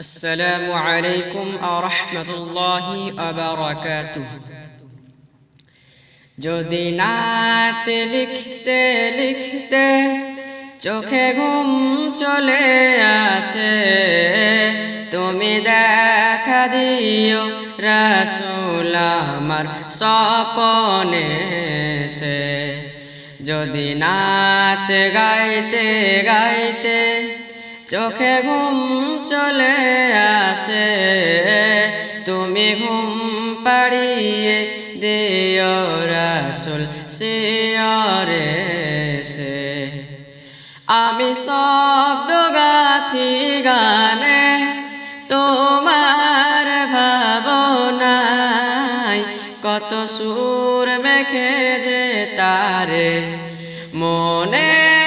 السلام عليكم ورحمة الله وبركاته যদি নাতে লিখতে লিখতে চোখে ঘুম চলে আসে তুমি দেখা দিও রসুল আমার স্বপনে সে যদি নাত গাইতে গাইতে চোখে ঘুম চলে আসে, তুমি ঘুম পাড়িয়ে দিও রসুল শিয়রে সে আমি শব্দ গাথি গানে তোমার ভাবনায় কত সুর মেখে যে তারে। মনের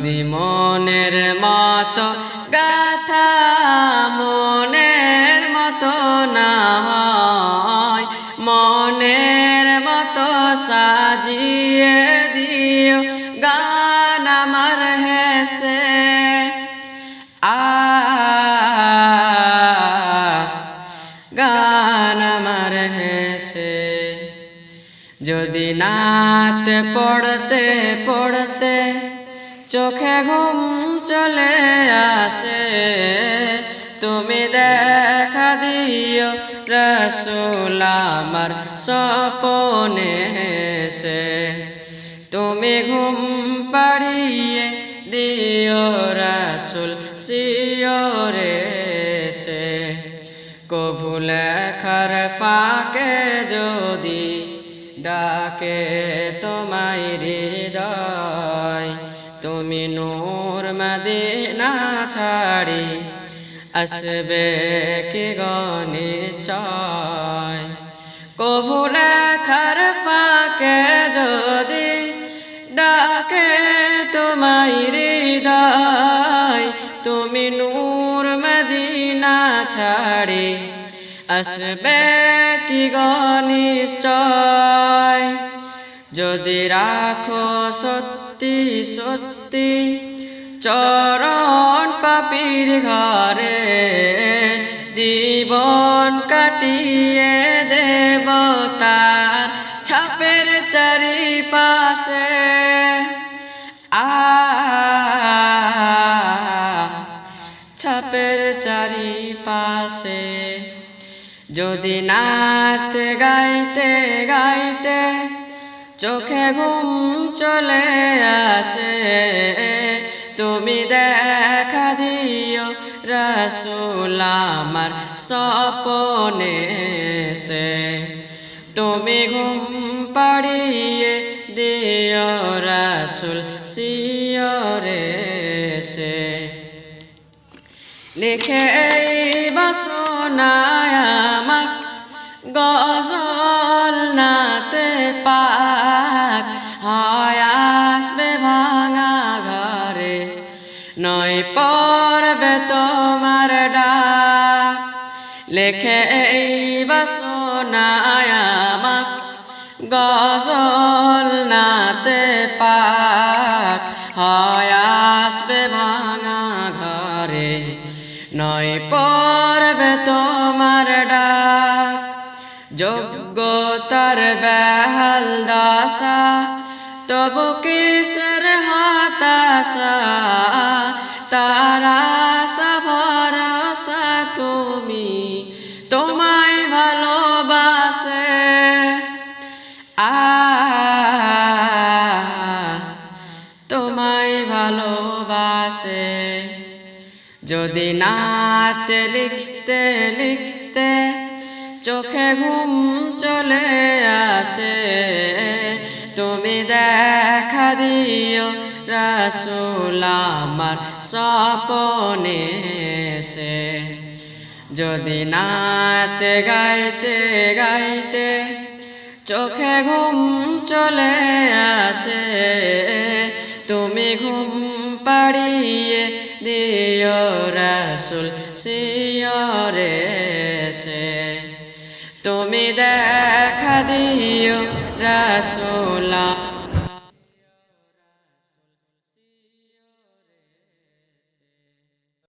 যদি মনের মতো গাথা মনের মতো না হয়, মনের মতো সাজিয়ে দিও গান আমার হেসে। আ গান আমার হেসে। যদি নাত পড়তে পড়তে চোখে ঘুম চলে আসে। তুমি দেখা দিও রসুল আমার স্বপনে সে তুমি ঘুম পাড়িয়ে দিও রসুল শিওরে সে কভু লেখার ফাঁকে যদি ডাকে তোমায় হৃদয় তুমি নূর মদিনা ছাড়ি, আসবে কি গনিশ্চয় কভু লেখার ফাঁকে যদি ডাকে তোমায় হৃদয়, তুমি নূর মদিনা ছাড়ি, আসবে কি গনিশ্চয় যদি রাখো সত্যি সত্যি, চরণ পাপির ঘরে জীবন কাটিয়ে দেবতার ছাপের চারিপাশে। আ, ছাপের চারিপাশে। যদি নাত গাইতে গাইতে চোখে ঘুম চলে আসে। তুমি দেখা দিও রসুল আমার স্বপনে সে তুমি ঘুম পাড়িয়ে দিও রসুল শিয়রে সে লিখে এই বাসনায় আমাক গজল নাতে পাক নয় পড়বে তোমার ডাক। লেখে এই বাসনায় আমাক গজল নাতে পাক। হয় আসবে ভাঙা ঘরে, নয় পড়বে তোমার ডাক। যোগ্যতার বেহাল দশা, তবু কিসের হাতাসা ভালোবাসে আ, তোমায় ভালোবাসে। যদি নাতে লিখতে লিখতে চোখে ঘুম চলে আসে, তুমি দেখা দিও রসুল আমার স্বপনে সে যদি নাতে গাইতে গাইতে চোখে ঘুম চলে আসে, তুমি ঘুম পাড়িয়ে দিও রাসুল সিয়রে সে তুমি দেখা দিও রাসুলা